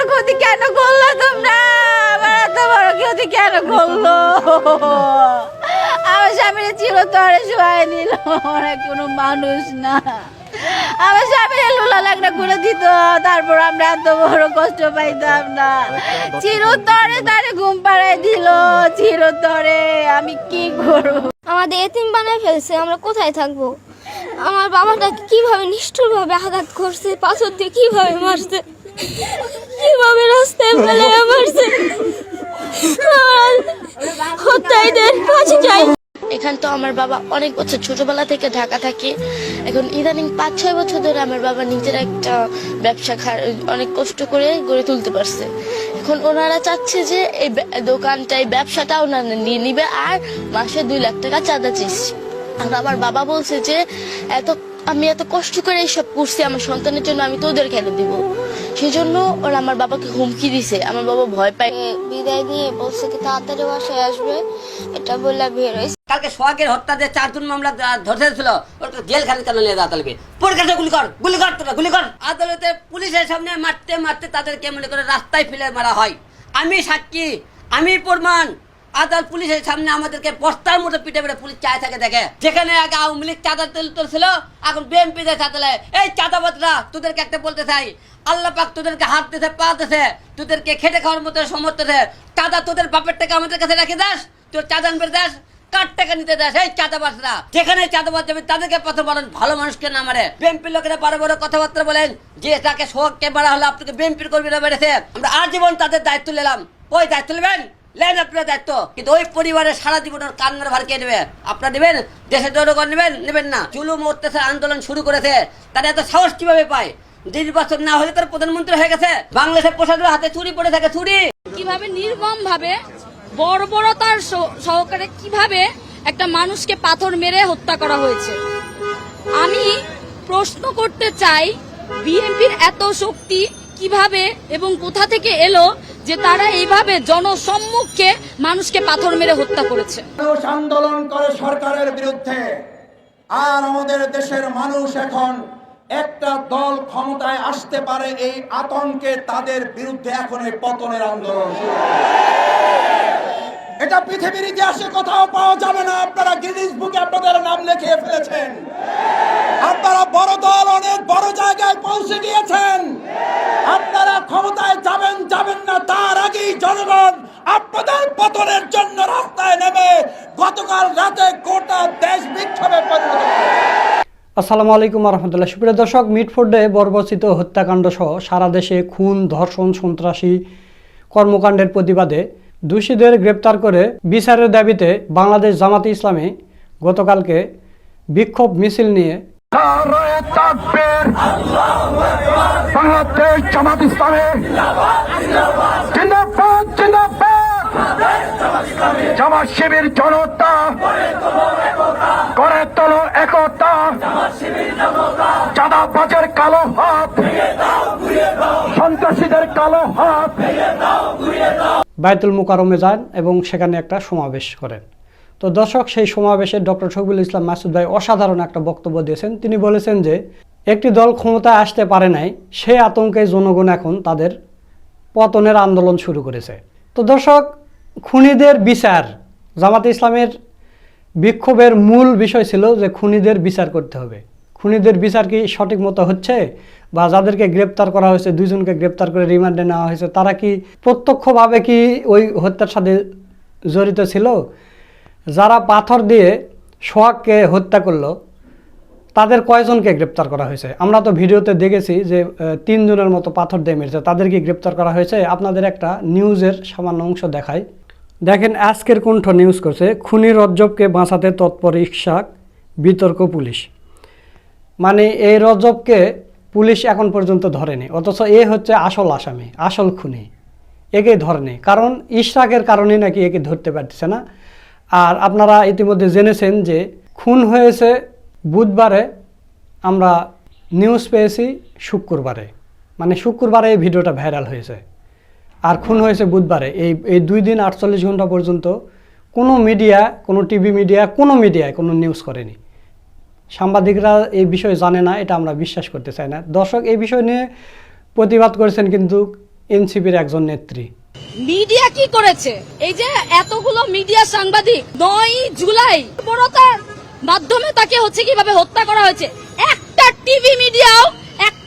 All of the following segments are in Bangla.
বড় ক্ষতি কেন করল তোমরা? আমার এত বড় ক্ষতি কেন করল? আমার স্বামীর ছিল তরে শোয়াই নিল ওরা কোনো মানুষ না। আমার স্বামীর লোলা লাগনা করে দিত, তারপর আমরা এত বড় কষ্ট পাইতাম না। চিরতরে তারে ঘুম পাড়াই দিল, চিরতরে আমি কি করব? আমাদের এতিম বানায় ফেলছে, আমরা কোথায় থাকব? আমার বাবাটা কীভাবে নিষ্ঠুরভাবে আঘাত করছে, পাথর দিয়ে কীভাবে মারছে? কীভাবে রাস্তায় ফেলে মারছে? হত্যাইদের কাছে চাই। এখান তো আমার বাবা অনেক বছর ছোটবেলা থেকে ঢাকা থাকে। এখন ইদানিং পাঁচ, ছয় বছর ধরে আমার বাবা নিজের একটা ব্যবসা অনেক কষ্ট করে গড়ে তুলতে পারছে। এখন ওনারা চাচ্ছে যে এই ব্যা- দোকানটা এই ব্যবসাটা ওনারা নিয়ে নিবে আর মাসে দুই লাখ টাকা চাঁদা চেয়েছি আর আমার বাবা বলছে যে, এত আমি এত কষ্ট করে এইসব করছি, আমার সন্তানের জন্য আমি তোদের খেলে দিব? সেই জন্য ওরা আমার বাবাকে হুমকি দিছে। আমার বাবা ভয় পায়। বিদায় দিয়ে বলছে কি তাড়াতাড়ি বাসায় আসবে। এটা বলে বের হয়েছে কালকে সোহাগের হত্যা যে চারজন মামলা ধরে ধরতে ছিল ওটা জেল খালি কেন নিয়ে যাওয়া তালবে পরীক্ষা গুলি কর গুলি কর তোরা গুলি কর। আদালতে পুলিশের সামনে মারতে মারতে তাদেরকে মনে করে রাস্তায় ফেলে মারা হয়। আমি সাক্ষী আমি প্রমাণ। আদালত পুলিশের সামনে আমাদেরকে বস্তার মতো পিঠে পিঠে পুলিশ চায় থাকে, দেখে। যেখানে আগে আওয়ামী লীগ চাঁদা তুল তুলছিল, এখন বিএনপি দেয় চাঁদালে এই চাঁদাবাদরা তোদেরকে একটা বলতে চাই। আল্লাহ পাক তোদেরকে হাত দিতে পা দিতে তোদেরকে খেটে খাওয়ার মতো সমর্থ চাঁদা তোদের বাপের টাকা আমাদের কাছে রেখে দাস, তোর চাঁদা আনবে দাস, কার টাকা নিতে দেয় এই চাঁদাবাসরা যেখানে চাঁদাবাস যাবে, তাদেরকে পথে বলেন, ভালো মানুষকে না মারে। বিএনপির লোকেরা বড় বড় কথাবার্তা বলেন, যে তাকে সোহাগকে মারা হলো, আপনাকে বিএনপির কর্মীরা বেড়েছে আমরা আজীবন তাদের দায়িত্ব নিলাম। ওই দায়িত্ব নেবেন? লেন আপনার দায়িত্ব। কিন্তু ওই পরিবারের সারা জীবন ওর কান্নার ভার কে নেবে? আপনারা নেবেন? দেশের জনগণ নেবেন? নেবেন না। জুলুম, অত্যাচার, আন্দোলন শুরু করেছে। তারা এত সাহস কীভাবে পায়? নির্বাচন না হলে তার প্রধানমন্ত্রী হয়ে গেছে। বাংলাদেশের প্রশাসনের হাতে চুরি পড়ে থাকে, চুরি! কীভাবে নির্মম ভাবে বর্বরতার সহ- সহকারে কীভাবে একটা মানুষকে পাথর মেরে হত্যা করা হয়েছে? আমি প্রশ্ন করতে চাই, বিএনপির এত শক্তি কীভাবে এবং কোথা থেকে এলো যে তারা এইভাবে জনসম্মুখে মানুষকে পাথর মেরে হত্যা করেছে। মানুষ আন্দোলন করে সরকারের বিরুদ্ধে। আর আমাদের দেশের মানুষ এখন একটা দল ক্ষমতায় আসতে পারে এই আতঙ্কে তাদের বিরুদ্ধে এখন এই পতনের আন্দোলন এটা পৃথিবীর ইতিহাসে কোথাও পাওয়া যাবে না। আপনারা গিনিস বুকে আপনাদের নাম লিখিয়ে ফেলেছেন। আপনারা বড় দল, অনেক বড় জায়গায় পৌঁছে গিয়েছেন। আপনারা ক্ষমতায় যাবেন পতনের জন্য রাস্তায় নেমে গতকাল রাতে গোটা দেশ বিক্ষোভে পরিণত আসসালামু আলাইকুম রহমতুল্লাহ সুপ্রিয় দর্শক মিটফোর্ডে বর্বচিত হত্যাকাণ্ড সহ সারা দেশে খুন ধর্ষণ সন্ত্রাসী কর্মকাণ্ডের প্রতিবাদে দোষীদের গ্রেপ্তার করে বিচারের দাবিতে বাংলাদেশ জামাতে ইসলামী গতকালকে বিক্ষোভ মিছিল নিয়ে বাংলাদেশ জামাত ইসলামী জিন্দাবাদ জিন্দাবাদ। জামাত শিবির জনতা করে তোলো একতা। চাঁদাবাজের কালো হাত। সন্ত্রাসীদের কালো হাত। বায়তুল মুকারমে যান এবং সেখানে একটা সমাবেশ করেন। তো দর্শক, সেই সমাবেশে ডক্টর শফিউল ইসলাম মাসুদ ভাই অসাধারণ একটা বক্তব্য দিয়েছেন। তিনি বলেছেন যে, একটি দল ক্ষমতায় আসতে পারে নাই সেই আতঙ্কে জনগণ এখন তাদের পতনের আন্দোলন শুরু করেছে। তো দর্শক খুনিদের বিচার। জামাতে ইসলামের বিক্ষোভের মূল বিষয় ছিল যে খুনিদের বিচার করতে হবে। খুনিদের বিচার কি সঠিক মতো হচ্ছে বা যাদেরকে গ্রেপ্তার করা হয়েছে, দুইজনকে গ্রেপ্তার করে রিমান্ডে নেওয়া হয়েছে, তারা কি প্রত্যক্ষভাবে কি ওই হত্যার সাথে জড়িত ছিল? যারা পাথর দিয়ে সোহাগকে হত্যা করল, তাদের কয়জনকে গ্রেপ্তার করা হয়েছে? আমরা তো ভিডিওতে দেখেছি যে তিনজনের মতো পাথর দিয়ে মেরেছে। তাদেরকে গ্রেপ্তার করা হয়েছে? আপনাদের একটা নিউজের সামান্য অংশ দেখাই। দেখেন, আজকের কণ্ঠ নিউজ করছে, খুনি রজ্জবকে বাঁচাতে তৎপর ইশাক বিতর্ক পুলিশ। মানে এই রজবকে পুলিশ এখন পর্যন্ত ধরেনি, অথচ এ হচ্ছে আসল আসামি, আসল খুনি। একে ধরেনি, কারণ ইশরাকের কারণে নাকি একে ধরতে পারতেছে না। আর আপনারা ইতিমধ্যে জেনেছেন যে খুন হয়েছে বুধবারে, আমরা নিউজ পেয়েছি শুক্রবারে। মানে শুক্রবারে এই ভিডিওটা ভাইরাল হয়েছে। আর খুন হয়েছে বুধবারে। এই এই দুই দিন আটচল্লিশ ঘণ্টা পর্যন্ত কোনো মিডিয়া কোনো টিভি মিডিয়া কোনো মিডিয়ায় কোনো নিউজ করেনি। সাংবাদিকরা এই বিষয়ে জানে না, এটা আমরা বিশ্বাস করতে চাই না। দর্শক, এই বিষয় নিয়ে প্রতিবাদ করেছেন কিন্তু এনসিপির একজন নেত্রী। মিডিয়া কি করেছে? এই যে এতগুলো মিডিয়া সাংবাদিক নয় জুলাই, বড়তার মাধ্যমে তাকে হচ্ছে কীভাবে হত্যা করা হয়েছে? একটা টিভি মিডিয়াও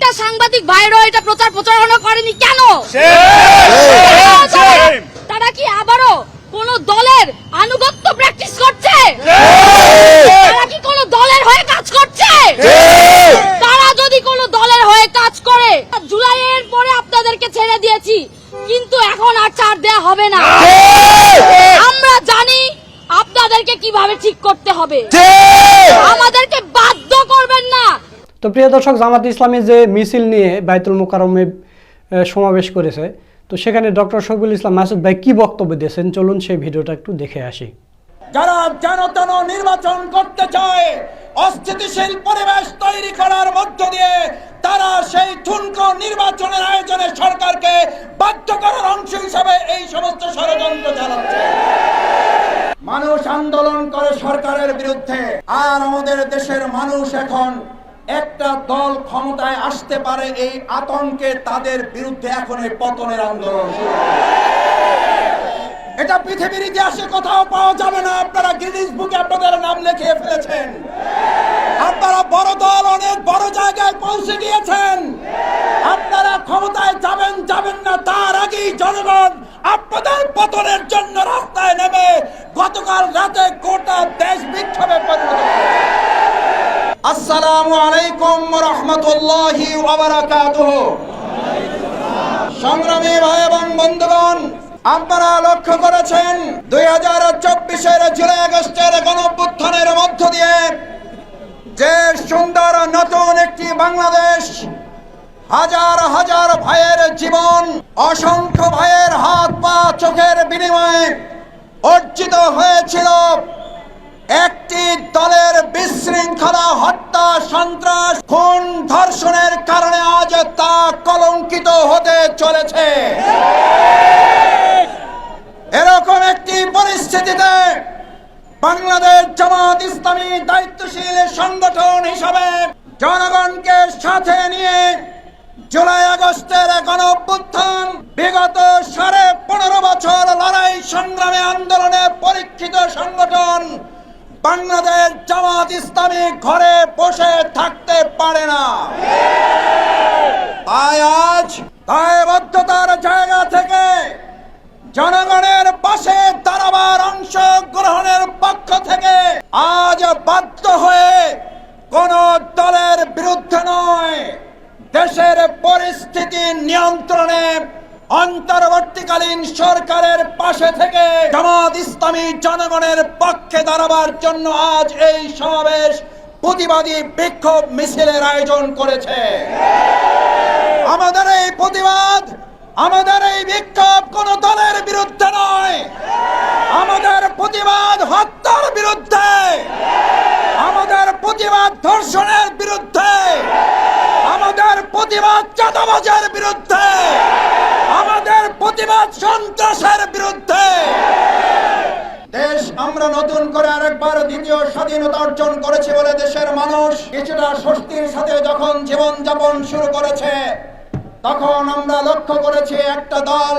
একটা সাংবাদিক ভাইরও এটা প্রচার প্রচারণা করেনি কেন? তারা- কি আবারও কোন দলের আনুগত্য প্র্যাকটিস করছে? তারা কি কোন দলের হয়ে কাজ করছে? তারা যদি কোন দলের হয়ে কাজ করে, জুলাইয়ের পরে আপনাদেরকে ছেড়ে দিয়েছি, কিন্তু এখন আর ছাড় দেয়া হবে না। আমরা জানি আপনাদেরকে কীভাবে ঠিক করতে হবে। আমাদেরকে বাধ্য করবেন না তো প্রিয় দর্শক, জামাত ইসলামী যে মিছিল নিয়ে বাইতুল মোকারমে সমাবেশ করেছে, তো সেখানে ডক্টর শফিকুল ইসলাম মাসুদ ভাই কি বক্তব্য দিয়েছেন? চলুন সেই ভিডিওটা একটু দেখে আসি। যারা যেন তেন নির্বাচন করতে চায়, অস্থিতিশীল পরিবেশ তৈরি করার মধ্য দিয়ে তারা সেই ঠুনকো নির্বাচনের আয়োজনে সরকারকে বাধ্য করার অংশ হিসাবে এই সমস্ত ষড়যন্ত্র চালাচ্ছে। মানুষ আন্দোলন করে সরকারের বিরুদ্ধে, আর আমাদের দেশের মানুষ এখন একটা দল ক্ষমতায় আসতে পারে এই আতঙ্কে তাদের বিরুদ্ধে এখন এই পতনের আন্দোলন এটা পৃথিবীর ইতিহাসে কোথাও পাওয়া যাবে না। আপনারা গিনিস বুকে আপনাদের নাম লিখিয়ে ফেলেছেন। আপনারা বড় দল, অনেক বড় জায়গায় পৌঁছে গিয়েছেন। আপনারা ক্ষমতায় যাবেন যাবেন না, তার আগেই জনগণ আপনাদের পতনের জন্য রাস্তায় নেমে গতকাল রাতে গোটা দেশ বিক্ষোভে পরিণত। আসসালামু আলাইকুম রহমতুল্লাহি সংগ্রামী ভাই এবং বন্ধুগণ, আপনারা লক্ষ্য করেছেন, দুই হাজার চব্বিশের জুলাই আগস্টের গণঅভ্যুত্থানের মধ্য দিয়ে যে সুন্দর নতুন একটি বাংলাদেশ, হাজার হাজার ভাইয়ের জীবন, অসংখ্য ভাইয়ের হাত পা চোখের বিনিময়ে অর্জিত হয়েছিল। বিশৃঙ্খলা হত্যা, সন্ত্রাস, খুন, ধর্ষণের কারণে আজ তা কলঙ্কিত হতে চলেছে। এরকম একটি পরিস্থিতিতে বাংলাদেশ জামাত ইসলামী দায়িত্বশীল সংগঠন হিসাবে জনগণকে সাথে নিয়ে জুলাই আগস্টের গণ বিগত সাড়ে পনেরো বছর লড়াই সংগ্রামে আন্দোলনে পরীক্ষিত সংগঠন বাংলাদেশ জামাত ইসলামী ঘরে বসে থাকতে পারে না। তাই আজ দায়বদ্ধতার জায়গা থেকে জনগণের পাশে দাঁড়াবার অংশ গ্রহণের পক্ষ থেকে আজ বাধ্য হয়ে কোন দলের বিরুদ্ধে নয়, দেশের পরিস্থিতি নিয়ন্ত্রণে অন্তর্বর্তীকালীন সরকারের পাশে থেকে জামাত ইসলামী জনগণের পক্ষে দাঁড়াবার জন্য আজ এই সমাবেশ প্রতিবাদী বিক্ষোভ মিছিলের আয়োজন করেছে। আমাদের এই প্রতিবাদ, আমাদের এই বিক্ষোভ কোন দলের বিরুদ্ধে নয়। আমাদের প্রতিবাদ হত্যার বিরুদ্ধে। আমাদের প্রতিবাদ ধর্ষণের বিরুদ্ধে। আমাদের প্রতিবাদ চাঁদাবাজের বিরুদ্ধে আমাদের প্রতিবাদ সন্ত্রাসের বিরুদ্ধে দেশ আমরা নতুন করে আরেকবার দ্বিতীয় স্বাধীনতা অর্জন করেছি বলে দেশের মানুষ। কিছুটা স্বস্তির সাথে যখন জীবন যাপন শুরু করেছে, তখন আমরা লক্ষ্য করেছি একটা দল,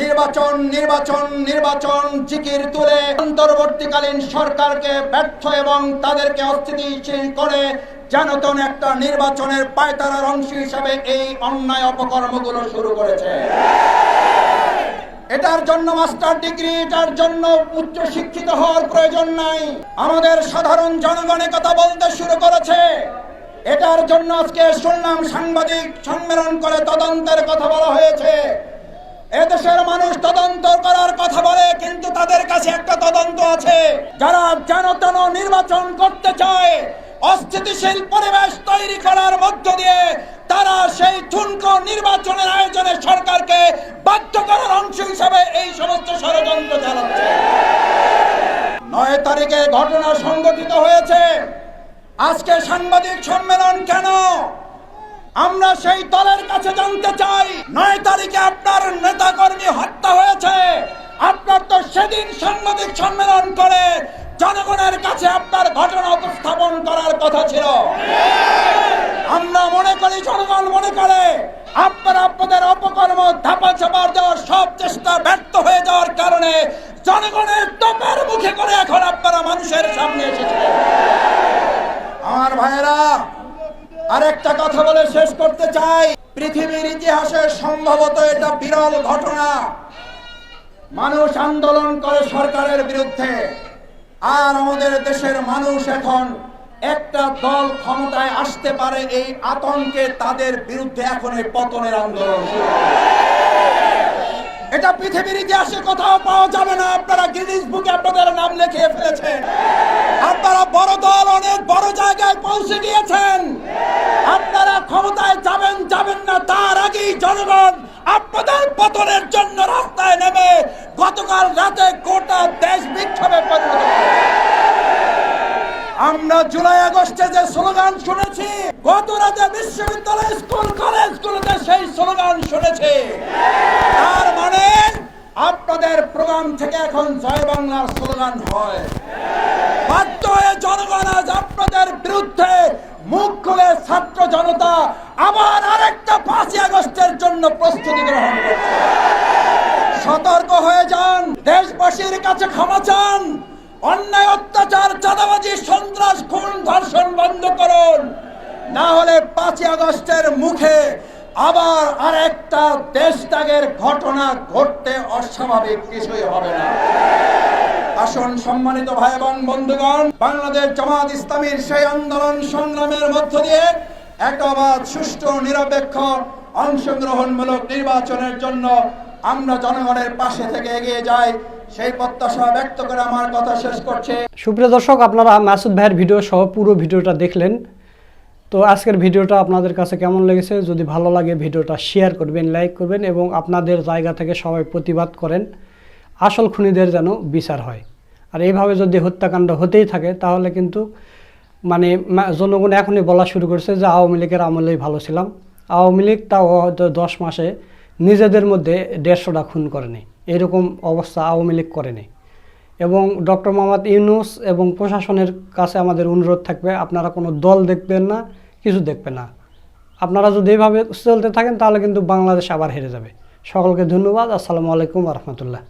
নির্বাচন নির্বাচন নির্বাচন, জিকির তুলে অন্তর্বর্তীকালীন সরকারকে ব্যর্থ এবং তাদেরকে অস্থিতিশীল করে জানতন একটা নির্বাচনের পায়তারার অংশ হিসাবে এই অন্যায় অপকর্মগুলো শুরু করেছে। এটার জন্য মাস্টার ডিগ্রি, এটার জন্য উচ্চ শিক্ষিত হওয়ার প্রয়োজন নাই। আমাদের সাধারণ জনগণে কথা বলতে শুরু করেছে। এটার জন্য আজকে শুনলাম সাংবাদিক সম্মেলন করে তদন্তের কথা বলা হয়েছে। এদেশের মানুষ তদন্ত করার কথা বলে, কিন্তু তাদের কাছে একটা তদন্ত আছে। যারা যেন তেন নির্বাচন করতে চায়, অস্থিতিশীল পরিবেশ তৈরি করার মধ্য দিয়ে তারা সেই ঠুনকো নির্বাচনের আয়োজনে সরকারকে তারিখে ঘটনা সংগঠিত হয়েছে। আজকে সাংবাদিক সম্মেলন কেন? আমরা সেই দলের কাছে জানতে চাই, নয় তারিখে আপনার নেতাকর্মী হত্যা হয়েছে। আপনার তো সেদিন সাংবাদিক সম্মেলন করে জনগণের কাছে আপনার ঘটনা উপস্থাপন করার কথা ছিল। আমরা মনে করি, জনগণ মনে করে, আপনার, আপনাদের অপকর্ম ধাপা চাপার দেওয়ার সব চেষ্টা ব্যর্থ হয়ে যাওয়ার কারণে জনগণের তোপের মুখে করে এখন আপনারা মানুষের সামনে এসেছে আমার ভাইয়েরা, আরেকটা কথা বলে শেষ করতে চাই। পৃথিবীর ইতিহাসে সম্ভবত এটা বিরল ঘটনা। মানুষ আন্দোলন করে সরকারের বিরুদ্ধে। আর আমাদের দেশের মানুষ এখন একটা দল ক্ষমতায় আসতে পারে এই আতঙ্কে তাদের বিরুদ্ধে এখন এই পতনের আন্দোলন এটা পৃথিবীর ইতিহাসে কোথাও পাওয়া যাবে না। আপনারা গিনিস বুকে আপনাদের নাম লিখিয়ে ফেলেছেন। আপনারা বড় দল, অনেক বড় জায়গায় পৌঁছে গিয়েছেন। আপনারা ক্ষমতায় যাবেন যাবেন না, তার আগেই জনগণ আপনাদের পতনের জন্য রাস্তায় নেমে গতকাল রাতে গোটা দেশ বিক্ষোভে পরিণত আমরা জুলাই আগস্টে যে স্লোগান শুনেছি, গত রাতে বিশ্ববিদ্যালয়, স্কুল কলেজগুলোতে সেই স্লোগান শুনেছি তার মানে প্রোগ্রাম থেকে এখন জয় বাংলার স্লোগান হয়। বাধ্য হয়ে জনগণ আজ আপনাদের বিরুদ্ধে মুখ খুলে ছাত্র জনতা আবার আরেকটা পাঁচই আগস্টের জন্য প্রস্তুতি গ্রহণ করছে। সতর্ক হয়ে যান, দেশবাসীর কাছে ক্ষমা চান, অন্যায়, অত্যাচার, চাঁদাবাজি, সন্ত্রাস, খুন, ধর্ষণ বন্ধ করুন। না হলে পাঁচই আগস্টের মুখে আবার আরেকটা দেশ ত্যাগের ঘটনা ঘটতে অস্বাভাবিক কিছুই হবে না। আসন সম্মানিত ভাই বোন বন্ধুগণ, বাংলাদেশ জামাত ইসলামীর সেই আন্দোলন সংগ্রামের মধ্য দিয়ে একটা অবাধ, সুষ্ঠু, নিরপেক্ষ, অংশগ্রহণমূলক নির্বাচনের জন্য আমরা জনগণের পাশে থেকে এগিয়ে যাই। সেই প্রত্যাশা ব্যক্ত করে আমার কথা শেষ করছে। সুপ্রিয় দর্শক, আপনারা মাসুদ ভাইয়ের ভিডিও সহ পুরো ভিডিওটা দেখলেন। তো আজকের ভিডিওটা আপনাদের কাছে কেমন লেগেছে? যদি ভালো লাগে ভিডিওটা শেয়ার করবেন লাইক করবেন এবং আপনাদের জায়গা থেকে সবাই প্রতিবাদ করেন। আসল খুনিদের যেন বিচার হয়। আর এইভাবে যদি হত্যাকাণ্ড হতেই থাকে, তাহলে কিন্তু মানে জনগণ এখনই বলা শুরু করছে যে আওয়ামী লীগের আমলেই ভালো ছিলাম। আওয়ামী লীগ তাও হয়তো দশ মাসে নিজেদের মধ্যে দেড়শোটা খুন করেনি। এরকম অবস্থা আওয়ামী লীগ করেনি এবং ডক্টর মোহাম্মদ ইউনুস এবং প্রশাসনের কাছে আমাদের অনুরোধ থাকবে, আপনারা কোনো দল দেখবেন না কিছু দেখবে না। আপনারা যদি এইভাবে চলতে থাকেন তাহলে কিন্তু বাংলাদেশ আবার হেরে যাবে। সকলকে ধন্যবাদ। আসসালামু আলাইকুম রহমতুল্লাহ।